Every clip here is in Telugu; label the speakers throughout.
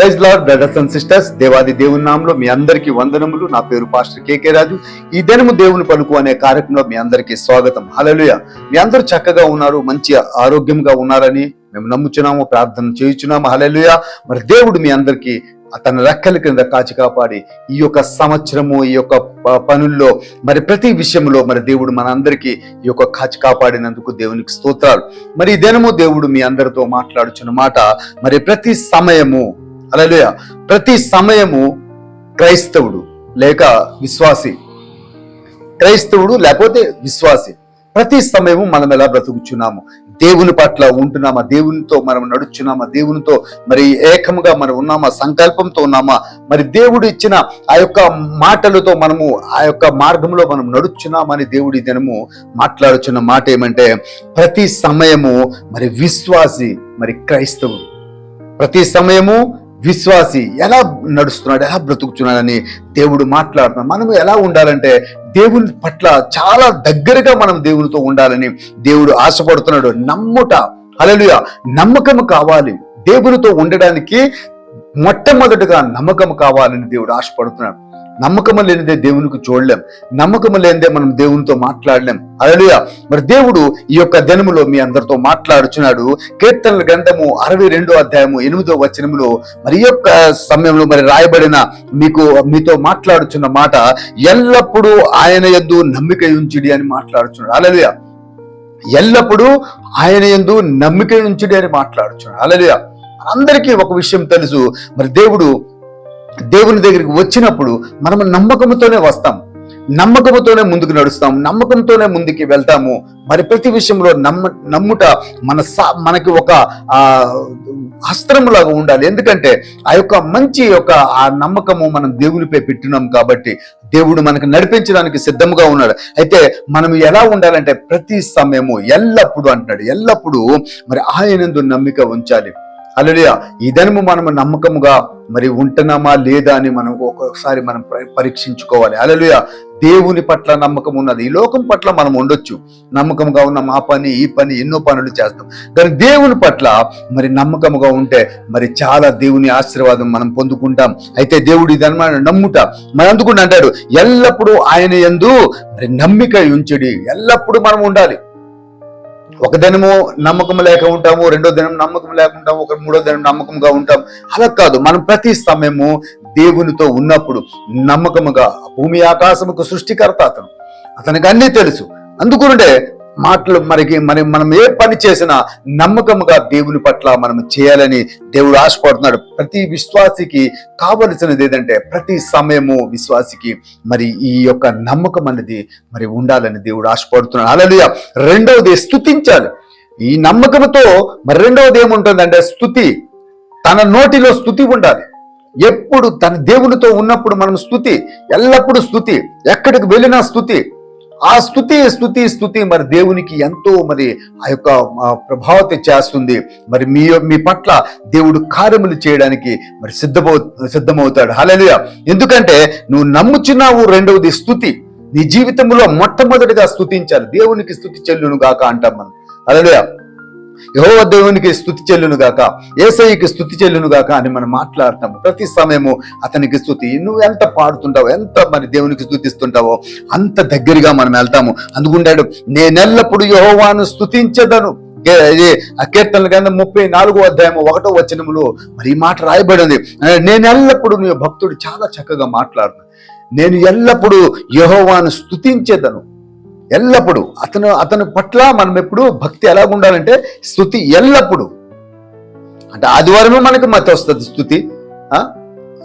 Speaker 1: Praise lord brothers and sisters దేవాది దేవుని నామంలో మీ అందరికీ వందనములు. నా పేరు పాస్టర్ కేకే రాజు. ఈ దినము దేవుని పలుకు అనే కార్యక్రమంలో మీ అందరికీ స్వాగతం. హలలుయ మీ అందరూ చక్కగా ఉన్నారు మంచి ఆరోగ్యంగా ఉన్నారని మేము నమ్ముచున్నాము ప్రార్థన చేయుచున్నాము. హలలుయ మరి దేవుడు మీ అందరికీ తన రెక్కల కింద కాచి కాపాడి ఈ యొక్క సంవత్సరము ఈ యొక్క ప- పనుల్లో మరి ప్రతి విషయంలో మరి దేవుడు మనందరికీ ఈ యొక్క కాచి కాపాడినందుకు దేవునికి స్తోత్రాలు. మరి ఈ దినము దేవుడు మీ అందరితో మాట్లాడుచున్న మాట మరి ప్రతి సమయము అలలుయ ప్రతి సమయము క్రైస్తవుడు లేక విశ్వాసి. క్రైస్తవుడు లేకపోతే విశ్వాసి. ప్రతి సమయము మనం ఎలా బ్రతుకుచున్నాము? దేవుని పట్ల ఉంటున్నామా? దేవునితో మనం నడుచున్నామా? దేవునితో మరి ఏకముగా మనం ఉన్నామా? సంకల్పంతో ఉన్నామా? మరి దేవుడు ఇచ్చిన ఆ యొక్క మాటలతో మనము ఆ యొక్క మార్గంలో మనం నడుచున్నామని దేవుడి దినము మాట్లాడుచున్న మాట ఏమంటే ప్రతి సమయము మరి విశ్వాసి మరి క్రైస్తవుడు. ప్రతి సమయము విశ్వాసి ఎలా నడుస్తున్నాడు ఎలా బ్రతుకుతున్నాడని దేవుడు మాట్లాడుతున్నాడు. మనము ఎలా ఉండాలంటే దేవుని పట్ల చాలా దగ్గరగా మనం దేవునితో ఉండాలని దేవుడు ఆశపడుతున్నాడు. నమ్ముట అలలుయ నమ్మకం కావాలి. దేవునితో ఉండడానికి మొట్టమొదటిగా నమ్మకం కావాలని దేవుడు ఆశపడుతున్నాడు. నమ్మకం లేనిదే దేవునికి చూడలేం. నమ్మకం లేనిదే మనం దేవునితో మాట్లాడలేం. అలలుయ మరి దేవుడు ఈ యొక్క దినములో మీ అందరితో మాట్లాడుచున్నాడు. కీర్తనల గ్రంథము అరవై రెండో అధ్యాయము ఎనిమిదో వచనములో మరి ఈ యొక్క సమయంలో మరి రాయబడిన మీకు మీతో మాట్లాడుచున్న మాట ఎల్లప్పుడూ ఆయన యందు నమ్మిక ఉంచుడి అని మాట్లాడుచున్నాడు. అలలియ ఎల్లప్పుడూ ఆయన యందు నమ్మిక ఉంచుడి అని మాట్లాడుచున్నాడు. అలలియ అందరికీ ఒక విషయం తెలుసు. మరి దేవుడు దేవుని దగ్గరికి వచ్చినప్పుడు మనం నమ్మకంతోనే వస్తాం. నమ్మకంతోనే ముందుకు నడుస్తాం. నమ్మకంతోనే ముందుకి వెళ్తాము. మరి ప్రతి విషయంలో నమ్మ నమ్ముట మన సా- మనకి ఒక ఆ అస్త్రములాగా ఉండాలి. ఎందుకంటే ఆ యొక్క మంచి యొక్క ఆ నమ్మకము మనం దేవునిపై పెట్టినాం కాబట్టి దేవుడు మనకు నడిపించడానికి సిద్ధంగా ఉన్నాడు. అయితే మనం ఎలా ఉండాలంటే ప్రతి సమయము ఎల్లప్పుడూ అంటున్నాడు. ఎల్లప్పుడూ మరి ఆయనందు నమ్మిక ఉంచాలి. అలలియా ఈ దినము మనము నమ్మకముగా మరి ఉంటున్నామా లేదా అని మనం ఒక్కొక్కసారి మనం పరీక్షించుకోవాలి. అలలుయ దేవుని పట్ల నమ్మకం ఉన్నది. ఈ లోకం పట్ల మనం ఉండొచ్చు. నమ్మకంగా ఉన్న. మా పని ఈ పని ఎన్నో పనులు చేస్తాం. కానీ దేవుని పట్ల మరి నమ్మకముగా ఉంటే మరి చాలా దేవుని ఆశీర్వాదం మనం పొందుకుంటాం. అయితే దేవుడి ధర్మాన్ని నమ్ముట. మనం అందుకుని అంటాడు ఎల్లప్పుడూ ఆయన యందు మరి నమ్మిక ఉంచడి. ఎల్లప్పుడూ మనం ఉండాలి. ఒక దినము నమ్మకం లేక ఉంటాము రెండో దినం నమ్మకం లేక ఉంటాము ఒక మూడో దినం నమ్మకంగా ఉంటాం అలా కాదు మనం ప్రతి సమయము దేవునితో ఉన్నప్పుడు నమ్మకముగా భూమి ఆకాశముకు సృష్టికర్త అతను. అతనికి అన్నీ తెలుసు. అందుకునే మాటలు మనకి మరి మనం ఏ పని చేసినా నమ్మకముగా దేవుని పట్ల మనం చేయాలని దేవుడు ఆశపడుతున్నాడు. ప్రతి విశ్వాసికి కావలసినది ఏదంటే ప్రతి సమయము విశ్వాసికి మరి ఈ యొక్క నమ్మకం అనేది మరి ఉండాలని దేవుడు ఆశపడుతున్నాడు. అలా రెండవది స్థుతించాలి ఈ నమ్మకంతో మరి రెండవది ఏముంటుందంటే స్తుతి. తన నోటిలో స్తుతి ఉండాలి. ఎప్పుడు తన దేవునితో ఉన్నప్పుడు మనం స్తుతి. ఎల్లప్పుడూ స్తుతి. ఎక్కడికి వెళ్ళినా స్థుతి ఆ స్థుతి స్థుతి స్థుతి మరి దేవునికి ఎంతో మరి ఆ యొక్క ప్రభావిత చేస్తుంది. మరి మీ మీ పట్ల దేవుడు కార్యములు చేయడానికి మరి సిద్ధమవు సిద్ధమవుతాడు. హల్లెలూయా. ఎందుకంటే నువ్వు నమ్ముచున్నావు రెండవది స్తుతి. నీ జీవితంలో మొట్టమొదటిగా స్థుతించాలి దేవునికి స్థుతి చెల్లును గాక అంటాం మనం. హల్లెలూయా. యహోవ దేవునికి స్థుతి చెల్లును గాక ఏసయ్యకి స్థుతి చెల్లును గాక అని మనం మాట్లాడతాము. ప్రతి సమయము అతనికి స్థుతి నువ్వు ఎంత పాడుతుంటావో ఎంత మరి దేవునికి స్థుతిస్తుంటావో అంత దగ్గరగా మనం వెళ్తాము. అందుకుంటాడు నేనెల్లప్పుడు యహోవాను స్థుతించదను ఏ- ఇది కీర్తనల కింద ముప్పై నాలుగో అధ్యాయము ఒకటో వచనములో మరి ఈ మాట రాయబడింది. నేను ఎల్లప్పుడు నీ భక్తుడు చాలా చక్కగా మాట్లాడుతున్నాను నేను ఎల్లప్పుడూ యహోవాను స్థుతించేదను ఎల్లప్పుడూ అతను అతని పట్ల మనం ఎప్పుడు భక్తి ఎలా ఉండాలంటే స్థుతి ఎల్లప్పుడు. అంటే ఆదివారమే మనకి మతి వస్తుంది స్థుతి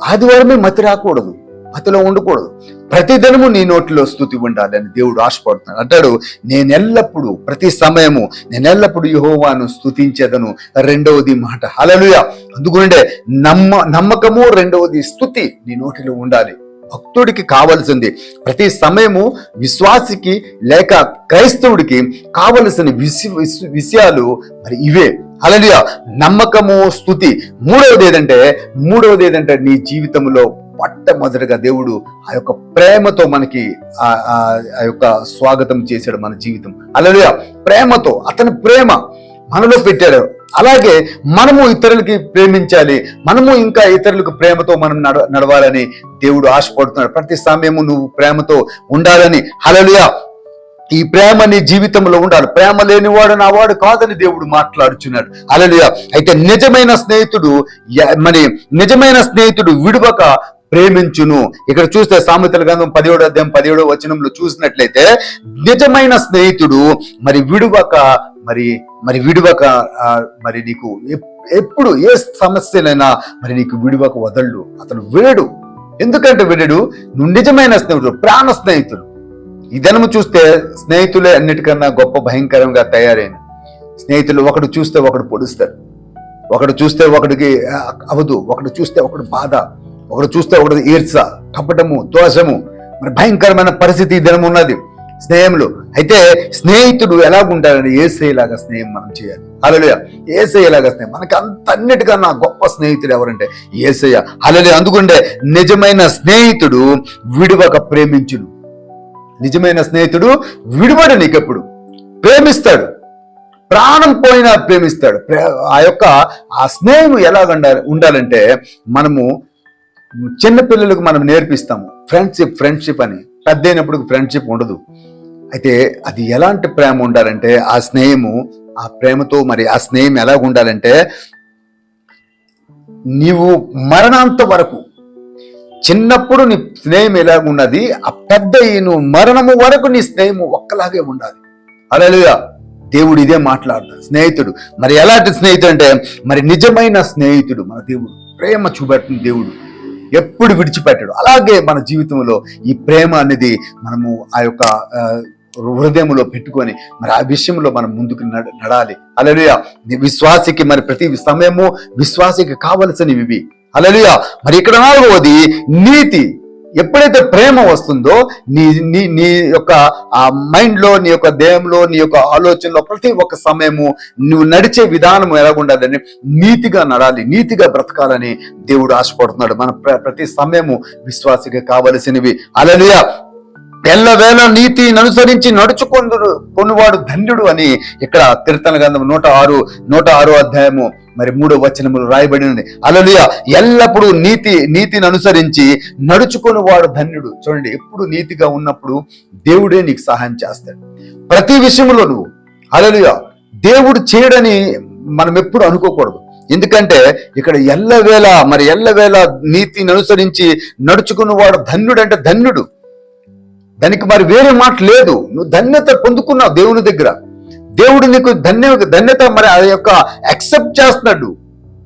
Speaker 1: ఆదివారమే మతి రాకూడదు మతిలో ఉండకూడదు. ప్రతిదినము నీ నోటిలో స్థుతి ఉండాలి అని దేవుడు ఆశపడుతున్నాడు. అంటాడు నేను ఎల్లప్పుడు ప్రతి సమయము నేను ఎల్లప్పుడు యహోవాను స్థుతించేదను. రెండవది మాట. హలలుయ అందుకుంటే నమ్మ నమ్మకము రెండవది స్థుతి నీ నోటిలో ఉండాలి. భక్తుడికి కావలసింది. ప్రతి సమయము విశ్వాసికి లేక క్రైస్తవుడికి కావలసిన విష విషయాలు మరి ఇవే. అలలియా నమ్మకము స్థుతి. మూడవది ఏదంటే మూడవది ఏదంటే నీ జీవితంలో మొట్టమొదటిగా దేవుడు ఆ యొక్క ప్రేమతో మనకి ఆ ఆ యొక్క స్వాగతం చేశాడు మన జీవితం. అలలియా ప్రేమతో అతని ప్రేమ మనలో పెట్టాడు. అలాగే మనము ఇతరులకి ప్రేమించాలి. మనము ఇంకా ఇతరులకు ప్రేమతో మనం నడ నడవాలని దేవుడు ఆశపడుతున్నాడు. ప్రతి సమయము నువ్వు ప్రేమతో ఉండాలని. హలలుయా ఈ ప్రేమ నీ జీవితంలో ఉండాలి. ప్రేమ లేనివాడు నా వాడు కాదని దేవుడు మాట్లాడుచున్నాడు. అలలుయా అయితే నిజమైన స్నేహితుడు మరి నిజమైన స్నేహితుడు విడువక ప్రేమించును. ఇక్కడ చూస్తే సామెతల గ్రంథం పదిహేడు అధ్యాయం పదిహేడో వచనంలో చూసినట్లయితే నిజమైన స్నేహితుడు మరి విడువక మరి మరి విడువక మరి నీకు ఎప్- ఎప్పుడు ఏ సమస్యలైనా మరి నీకు విడువక వదళ్ళు అతను వేడు ఎందుకంటే విడడు? నువ్వు నిజమైన స్నేహితుడు ప్రాణ స్నేహితుడు. ఈ దినము చూస్తే స్నేహితులే అన్నిటికన్నా గొప్ప భయంకరంగా తయారైన. స్నేహితులు ఒకడు చూస్తే ఒకడు పొడుస్తారు. ఒకడు చూస్తే ఒకడికి అవదు. ఒకడు చూస్తే ఒకడు బాధ. ఒకడు చూస్తే ఒకటి ఈర్స కపటము దోషము మరి భయంకరమైన పరిస్థితి దినం ఉన్నది. స్నేహంలో అయితే స్నేహితుడు ఎలాగుంటాడని ఏసేలాగా స్నేహం మనం చేయాలి. అలలుయ ఏసయ్యలాగా స్నేహం. మనకి అంత అన్నిటికన్నా గొప్ప స్నేహితుడు ఎవరంటే ఏసయ్య అలలే అందుకుంటే నిజమైన స్నేహితుడు విడువక ప్రేమించుడు నిజమైన స్నేహితుడు విడివడు నీకెప్పుడు? ప్రేమిస్తాడు. ప్రాణం పోయినా ప్రేమిస్తాడు. ప్రే- ఆ యొక్క ఆ స్నేహం ఎలాగ ఉండాలి ఉండాలంటే మనము చిన్న పిల్లలకు మనం నేర్పిస్తాము ఫ్రెండ్షిప్ ఫ్రెండ్షిప్ అని. పెద్ద అయినప్పుడు ఫ్రెండ్షిప్ ఉండదు. అయితే అది ఎలాంటి ప్రేమ ఉండాలంటే ఆ స్నేహము ఆ ప్రేమతో మరి ఆ స్నేహం ఎలా ఉండాలంటే నీవు మరణాంత వరకు చిన్నప్పుడు నీ స్నేహం ఎలాగ ఉన్నది ఆ పెద్ద ఈ నువ్వు మరణము వరకు నీ స్నేహము ఒక్కలాగే ఉండాలి. అలలుగా దేవుడు ఇదే మాట్లాడతాడు. స్నేహితుడు. మరి ఎలాంటి స్నేహితుడు అంటే మరి నిజమైన స్నేహితుడు మన దేవుడు. ప్రేమ చూపెట్టిన దేవుడు. ఎప్పుడు విడిచిపెట్టాడు. అలాగే మన జీవితంలో ఈ ప్రేమ అనేది మనము ఆ యొక్క హృదయంలో పెట్టుకొని మరి ఆ విషయంలో మనం ముందుకు నడ- నడాలి. అలలుయా విశ్వాసికి మరి ప్రతి సమయము విశ్వాసికి కావలసినవి. ఇవి అలలుయా మరి ఇక్కడ నాలుగవది నీతి. ఎప్పుడైతే ప్రేమ వస్తుందో నీ నీ నీ యొక్క ఆ మైండ్లో నీ యొక్క దేహంలో నీ యొక్క ఆలోచనలో ప్రతి ఒక్క సమయము నువ్వు నడిచే విధానం ఎలాగుండాలని నీతిగా నడాలి నీతిగా బ్రతకాలని దేవుడు ఆశపడుతున్నాడు. మన ప్ర- ప్రతి సమయము విశ్వాసిగా కావలసినవి. అలలియా ఎల్లవేళ నీతిని అనుసరించి నడుచుకుందుడు కొనువాడు ధన్యుడు అని ఇక్కడ కీర్తన గ్రంథం నూట ఆరు నూట ఆరో అధ్యాయము మరి మూడో వచనములు రాయబడినది. అలలియ ఎల్లప్పుడూ నీతి నీతిని అనుసరించి నడుచుకొని వాడు ధన్యుడు. చూడండి ఎప్పుడు నీతిగా ఉన్నప్పుడు దేవుడే నీకు సహాయం చేస్తాడు. ప్రతి విషయంలో నువ్వు అలలియ దేవుడు చేయడని మనం ఎప్పుడు అనుకోకూడదు. ఎందుకంటే ఇక్కడ ఎల్లవేళ మరి ఎల్లవేళ నీతిని అనుసరించి నడుచుకున్న వాడు ధన్యుడు అంటే ధన్యుడు. దానికి మరి వేరే మాట లేదు. నువ్వు ధన్యత పొందుకున్నావు దేవుని దగ్గర. దేవుడు నీకు ధన్య ధన్యత మరి ఆ యొక్క యాక్సెప్ట్ చేస్తున్నాడు.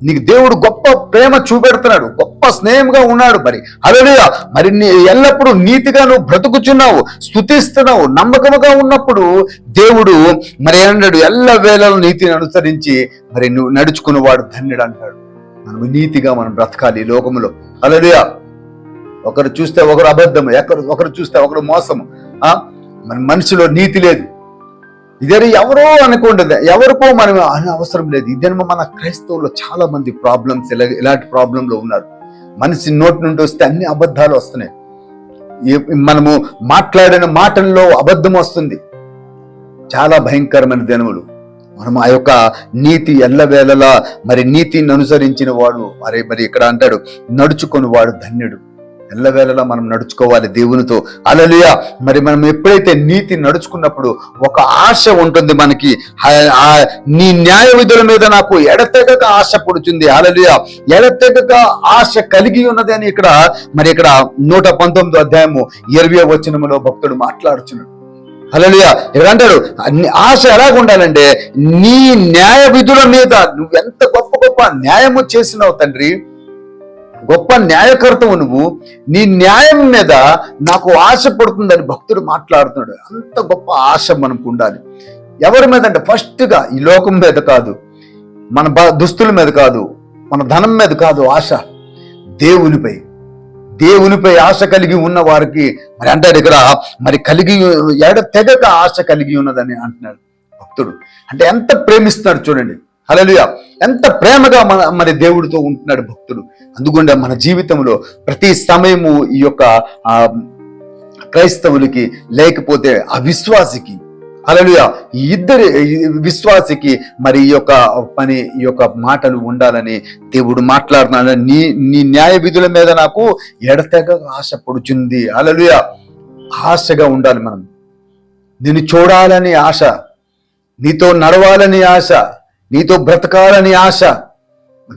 Speaker 1: నీకు దేవుడు గొప్ప ప్రేమ చూపెడుతున్నాడు. గొప్ప స్నేహంగా ఉన్నాడు మరి. అలలుయ మరి నీ ఎల్లప్పుడూ నీతిగా నువ్వు బ్రతుకుచున్నావు స్థుతిస్తున్నావు నమ్మకముగా ఉన్నప్పుడు దేవుడు మరి ఏమన్నాడు ఎల్ల వేళలో నీతిని అనుసరించి మరి నువ్వు నడుచుకున్నవాడు ధన్యుడు అంటాడు. మనం నీతిగా మనం బ్రతకాలి ఈ లోకములో అలలుయ ఒకరు చూస్తే ఒకరు అబద్ధం ఎక్కడ ఒకరు చూస్తే ఒకరు మోసము. మన మనిషిలో నీతి లేదు. ఇదే ఎవరో అనుకుంటుంది ఎవరికో మనం అనే అవసరం లేదు. ఇదే మన క్రైస్తవుల్లో చాలా మంది ప్రాబ్లమ్స్ ఇలా ఇలాంటి ప్రాబ్లంలో ఉన్నారు. మనిషి నోటి నుండి వస్తే అన్ని అబద్ధాలు వస్తున్నాయి. మనము మాట్లాడిన మాటల్లో అబద్ధం వస్తుంది. చాలా భయంకరమైన దినములు. మనం ఆ యొక్క నీతి ఎల్లవేళలా మరి నీతిని అనుసరించిన వాడు మరి మరి ఇక్కడ అంటాడు నడుచుకొని వాడు ధన్యుడు. ఎల్లవేళలా మనం నడుచుకోవాలి దేవునితో. అలలియ మరి మనం ఎప్పుడైతే నీతి నడుచుకున్నప్పుడు ఒక ఆశ ఉంటుంది మనకి. ఆ- నీ న్యాయ విధుల మీద నాకు ఎడతెగక ఆశ పుడుతుంది అలలియ ఎడతెగక ఆశ కలిగి ఉన్నది అని ఇక్కడ మరి ఇక్కడ నూట పంతొమ్మిదో అధ్యాయము ఇరవై వచనములో భక్తుడు మాట్లాడుచున్నాడు. హల్లెలూయ ఇక్కడ ఆశ ఎలాగ ఉండాలంటే నీ న్యాయ విధుల మీద నువ్వు ఎంత గొప్ప గొప్ప న్యాయము చేసినావు తండ్రి గొప్ప న్యాయకర్తవు నువ్వు. నీ న్యాయం మీద నాకు ఆశ పడుతుందని భక్తుడు మాట్లాడుతున్నాడు. అంత గొప్ప ఆశ మనకు ఉండాలి. ఎవరి మీద అంటే ఫస్ట్గా ఈ లోకం మీద కాదు మన దుస్తుల మీద కాదు మన ధనం మీద కాదు ఆశ దేవునిపై. దేవునిపై ఆశ కలిగి ఉన్న వారికి మరి అంటారు ఇక్కడ మరి కలిగి ఎడ తెగక ఆశ కలిగి ఉన్నదని అంటున్నాడు భక్తుడు. అంటే ఎంత ప్రేమిస్తున్నాడు చూడండి. హలలుయ ఎంత ప్రేమగా మన మరి దేవుడితో ఉంటున్నాడు భక్తుడు. అందుకుండా మన జీవితంలో ప్రతి సమయము ఈ యొక్క ఆ క్రైస్తవులకి లేకపోతే అవిశ్వాసికి అలలుయ ఈ ఇద్దరి విశ్వాసికి మరి ఈ యొక్క పని ఈ యొక్క మాటలు ఉండాలని దేవుడు మాట్లాడుతున్నాడు. నీ నీ న్యాయ విధుల మీద నాకు ఎడతెగ ఆశ పడుచుంది హల్లెలూయా. ఆశగా ఉండాలి మనం. నిన్ను చూడాలని ఆశ. నీతో నడవాలని ఆశ. నీతో బ్రతకాలని ఆశ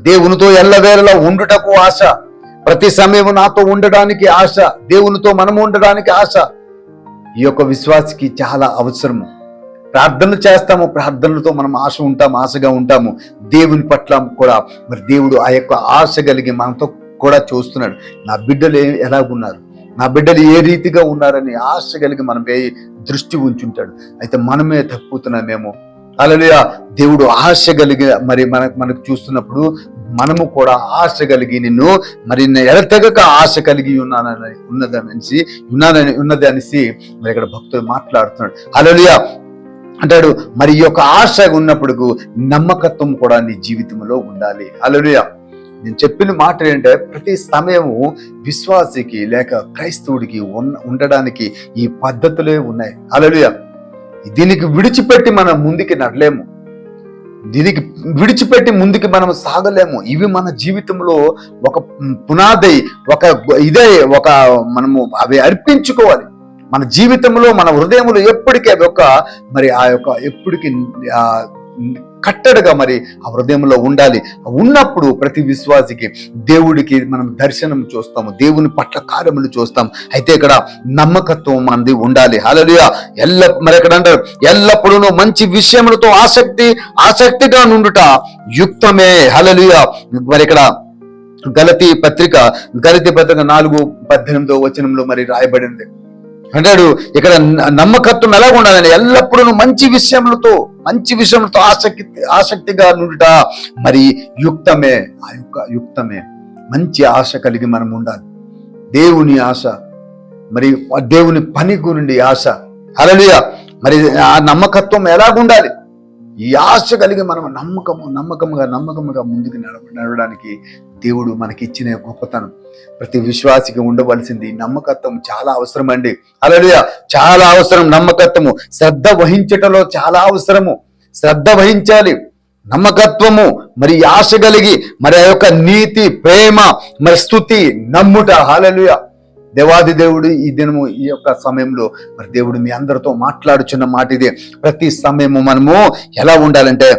Speaker 1: దేవునితో ఎల్లవేళలా ఉండుటకు ఆశ ప్రతి సమయం నాతో ఉండడానికి ఆశ దేవునితో మనము ఉండడానికి ఆశ. ఈ యొక్క విశ్వాసికి చాలా అవసరము. ప్రార్థనలు చేస్తాము ప్రార్థనలతో మనం ఆశ ఉంటాము ఆశగా ఉంటాము. దేవుని పట్ల కూడా మరి దేవుడు ఆ యొక్క ఆశ కలిగి మనతో కూడా చూస్తున్నాడు. నా బిడ్డలు ఎలా ఎలాగున్నారు? నా బిడ్డలు ఏ రీతిగా ఉన్నారని ఆశ కలిగి మనం ఏ దృష్టి ఉంచుంటాడు? అయితే మనమే తప్పుతున్నామేమో. అలలుయ దేవుడు ఆశ కలిగి మరి మన మనకు చూస్తున్నప్పుడు మనము కూడా ఆశ కలిగి నిన్ను మరి ఎడతెగక ఆశ కలిగి ఉన్నానని ఉన్నదనేసి ఉన్నానని ఉన్నది అనేసి మరి ఇక్కడ భక్తుడు మాట్లాడుతున్నాడు. అలలుయ అంటాడు మరి ఈ యొక్క ఆశ ఉన్నప్పుడు నమ్మకత్వం కూడా నీ జీవితంలో ఉండాలి. అలలుయ నేను చెప్పిన మాట ఏంటంటే ప్రతి సమయము విశ్వాసికి లేక క్రైస్తవుడికి ఉన్న ఉండడానికి ఈ పద్ధతులే ఉన్నాయి. అలలుయ దీనికి విడిచిపెట్టి మనం ముందుకి నడలేము. దీనికి విడిచిపెట్టి ముందుకి మనం సాగలేము. ఇవి మన జీవితంలో ఒక పునాది ఒక ఇదే ఒక మనము అవి అర్పించుకోవాలి. మన జీవితంలో మన హృదయంలో ఎప్పటికీ అవి ఒక మరి ఆ యొక్క ఎప్పటికీ కట్టడగా మరి ఆ హృదయంలో ఉండాలి. ఉన్నప్పుడు ప్రతి విశ్వాసికి దేవుడికి మనం దర్శనం చూస్తాము. దేవుని పట్ల కార్యములు చూస్తాం. అయితే ఇక్కడ నమ్మకత్వం మనది ఉండాలి. హలలుయ ఎల్ల మరి ఎక్కడ అంటారు? ఎల్లప్పుడూ మంచి విషయములతో ఆసక్తి ఆసక్తిగా నుండుట యుక్తమే. హలలుయ మరి ఇక్కడ గలతి పత్రిక గలతి పత్రిక నాలుగు పద్దెనిమిదో వచనంలో మరి రాయబడింది. అంటాడు ఇక్కడ నమ్మకత్వం ఎలా ఉండాలని ఎల్లప్పుడూ మంచి విషయములతో మంచి విషయములతో ఆసక్తి ఆసక్తిగా నుండుట మరి యుక్తమే. ఆ యొక్క యుక్తమే. మంచి ఆశ కలిగి మనం ఉండాలి. దేవుని ఆశ మరి ఆ దేవుని పని గురించి ఆశ. అలలియ మరి ఆ నమ్మకత్వం ఎలాగుండాలి? ఈ ఆశ కలిగి మనం నమ్మకము నమ్మకముగా నమ్మకముగా ముందుకు నడవడానికి దేవుడు మనకి ఇచ్చిన గొప్పతనం. ప్రతి విశ్వాసికి ఉండవలసింది నమ్మకత్వం చాలా అవసరం అండి అలా చాలా అవసరం నమ్మకత్వము. శ్రద్ధ వహించటంలో చాలా అవసరము. శ్రద్ధ వహించాలి. నమ్మకత్వము. మరి ఆశ కలిగి మరి ఆ యొక్క నీతి ప్రేమ మరి స్థుతి నమ్ముట. హాలలుయా దేవాది దేవుడు ఈ దినము ఈ యొక్క సమయంలో మరి దేవుడు మీ అందరితో మాట్లాడుచున్న మాట ఇదే. ప్రతి సమయము మనము ఎలా ఉండాలంటే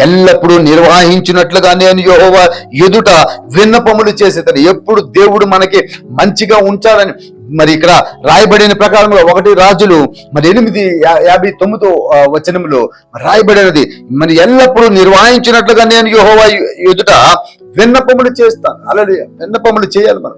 Speaker 1: ఎల్లప్పుడూ నిర్వహించినట్లుగా నేను యెహోవా ఎదుట విన్నపములు చేసేతను ఎప్పుడు దేవుడు మనకి మంచిగా ఉంచాలని మరి ఇక్కడ రాయబడిన ప్రకారంలో ఒకటి రాజులు మరి ఎనిమిది యాభై తొమ్మిదో వచనములు వచనంలో రాయబడినది. మరి ఎల్లప్పుడూ నిర్వహించినట్లుగా నేను యెహోవా ఎదుట విన్నపములు చేస్తాను. అలాగే విన్నపములు చేయాలి మనం.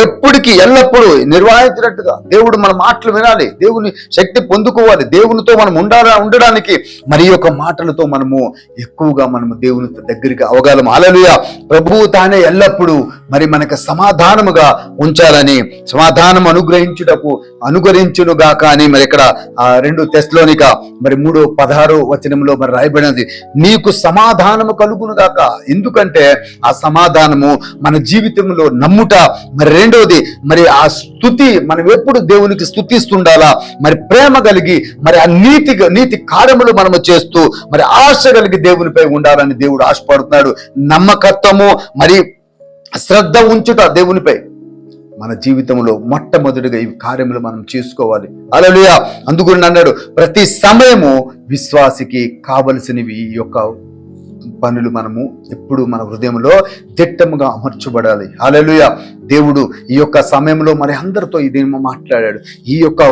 Speaker 1: ఎప్పటికీ ఎల్లప్పుడూ నిర్వహించినట్టుగా దేవుడు మన మాటలు వినాలి. దేవుని శక్తి పొందుకోవాలి. దేవునితో మనం ఉండాలా ఉండడానికి మరి యొక్క మాటలతో మనము ఎక్కువగా మనము దేవుని దగ్గరికి అవగాలం. అలలుయ ప్రభువు తానే ఎల్లప్పుడూ మరి మనకు సమాధానముగా ఉంచాలని సమాధానం అనుగ్రహించుటకు అనుగ్రహించునుగా కానీ మరి ఇక్కడ ఆ రెండు తెస్లోనిక మరి మూడు పదహారు వచనంలో మరి రాయబడినది. నీకు సమాధానము కలుగునుగాక. ఎందుకంటే ఆ సమాధానము మన జీవితంలో నమ్ముట. మరి రెండవది మరి ఆ స్థుతి మనం ఎప్పుడు దేవునికి స్థుతిస్తుండాలా? మరి ప్రేమ కలిగి మరి ఆ నీతి నీతి కార్యములు మనము చేస్తూ మరి ఆశ కలిగి దేవునిపై ఉండాలని దేవుడు ఆశపడుతున్నాడు. నమ్మకత్వము మరి శ్రద్ధ ఉంచుట దేవునిపై. మన జీవితంలో మొట్టమొదటిగా ఈ కార్యములు మనం చేసుకోవాలి. అలలుయా అందుకు అన్నాడు ప్రతి సమయము విశ్వాసికి కావలసినవి ఈ యొక్క పనులు మనము ఎప్పుడు మన హృదయంలో దిట్టముగా అమర్చబడాలి. అలలుయ దేవుడు ఈ యొక్క సమయంలో మరి అందరితో ఇదేమో మాట్లాడాడు. ఈ యొక్క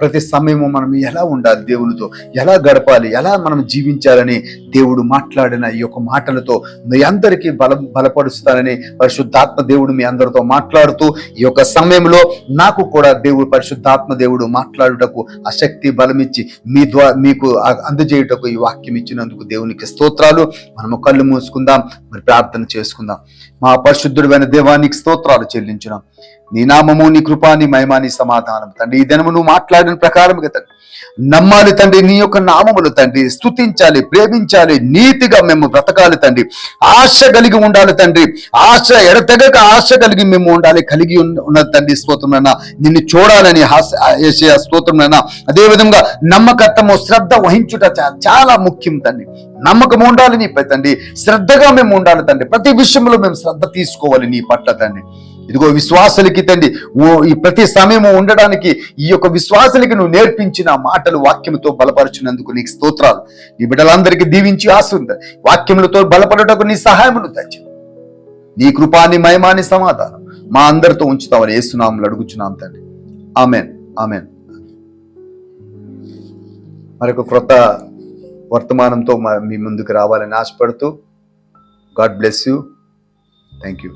Speaker 1: ప్రతి సమయము మనం ఎలా ఉండాలి దేవునితో? ఎలా గడపాలి? ఎలా మనం జీవించాలని దేవుడు మాట్లాడిన ఈ యొక్క మాటలతో మీ అందరికీ బల బలపరుస్తానని పరిశుద్ధాత్మ దేవుడు మీ అందరితో మాట్లాడుతూ ఈ యొక్క సమయంలో నాకు కూడా దేవుడు పరిశుద్ధాత్మ దేవుడు మాట్లాడుటకు ఆ శక్తి బలమిచ్చి మీ ద్వారా మీకు అందజేయుటకు ఈ వాక్యం ఇచ్చినందుకు దేవునికి స్తోత్రాలు. మనము కళ్ళు మూసుకుందాం మరి ప్రార్థన చేసుకుందాం. మా పరిశుద్ధుడైన దేవానికి స్తోత్రాలు చెల్లించిన. నీ నామము నీ కృప నీ మహిమ నీ సమాధానం. తండ్రి ఈ దినము నువ్వు మాట్లాడిన ప్రకారముగా తండ్రి నమ్మాలి తండ్రి నీ యొక్క నామములు తండ్రి స్థుతించాలి ప్రేమించాలి నీతిగా మేము బ్రతకాలి తండ్రి. ఆశ కలిగి ఉండాలి తండ్రి. ఆశ ఎడతెగక ఆశ కలిగి మేము ఉండాలి కలిగి ఉన్న తండ్రి స్తోత్రమైన నిన్ను చూడాలని ఏషియా స్తోత్రమైన అదే విధంగా నమ్మకత్వము శ్రద్ధ వహించుట చాలా ముఖ్యం తండ్రి. నమ్మకం ఉండాలి నీపై తండ్రి. శ్రద్ధగా మేము ఉండాలి తండ్రి. ప్రతి విషయంలో మేము శ్రద్ధ తీసుకోవాలి నీ పట్ల తండ్రి. ఇదిగో విశ్వాసులకి తండ్రి ఓ ఈ ప్రతి సమయము ఉండడానికి ఈ యొక్క విశ్వాసులకి నువ్వు నేర్పించిన మాటలు వాక్యంతో బలపరచున్నందుకు నీకు స్తోత్రాలు. నీ బిడ్డలందరికీ దీవించి ఆశ వాక్యములతో బలపడటకు నీ సహాయమును తెచ్చు నీ కృపాని మహిమాని సమాధానం మా అందరితో ఉంచుతామని ఏసునాములు అడుగుచున్నాం తండ్రి. Amen amen. మరొక క్రొత్త వర్తమానంతో మీ ముందుకు రావాలని ఆశపడుతూ God bless you. Thank you